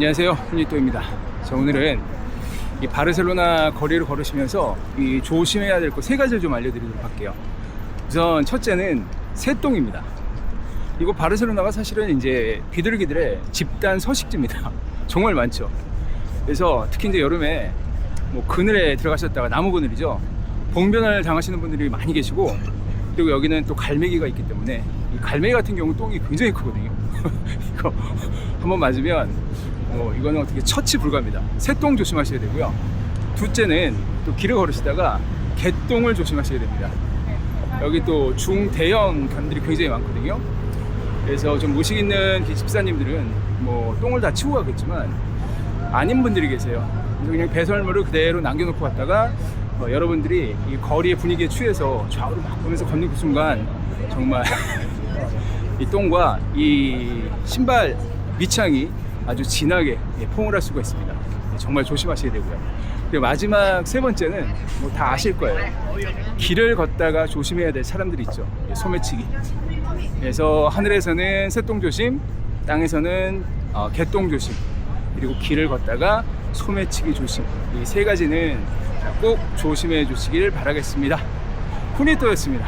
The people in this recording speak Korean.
안녕하세요. 훈이또입니다. 자, 오늘은 이 바르셀로나 거리를 걸으시면서 이 조심해야 될 거 세 가지를 좀 알려드리도록 할게요. 우선 첫째는 새똥입니다. 이거 바르셀로나가 사실은 이제 비둘기들의 집단 서식지입니다. 정말 많죠. 그래서 특히 이제 여름에 뭐 그늘에 들어가셨다가 나무 그늘이죠. 봉변을 당하시는 분들이 많이 계시고 그리고 여기는 또 갈매기가 있기 때문에 이 갈매기 같은 경우 똥이 굉장히 크거든요. 이거 한번 맞으면 어, 이거는 어떻게 처치 불가입니다. 새똥 조심하셔야 되고요. 둘째는 또 길을 걸으시다가 개똥을 조심하셔야 됩니다. 여기 또 중대형 견들이 굉장히 많거든요. 그래서 좀 무식 있는 이 집사님들은 뭐 똥을 다 치고 가겠지만 아닌 분들이 계세요. 그래서 그냥 배설물을 그대로 남겨놓고 갔다가 어, 여러분들이 이 거리의 분위기에 취해서 좌우로 막 보면서 걷는 그 순간 정말 이 똥과 이 신발 밑창이 아주 진하게 예, 포옹을 할 수가 있습니다. 예, 정말 조심하셔야 되고요. 그리고 마지막 세 번째는 뭐 다 아실 거예요. 길을 걷다가 조심해야 될 사람들이 있죠. 예, 소매치기. 그래서 하늘에서는 새똥 조심, 땅에서는 어, 개똥 조심, 그리고 길을 걷다가 소매치기 조심. 이 세 가지는 꼭 조심해 주시길 바라겠습니다. 훈이또였습니다.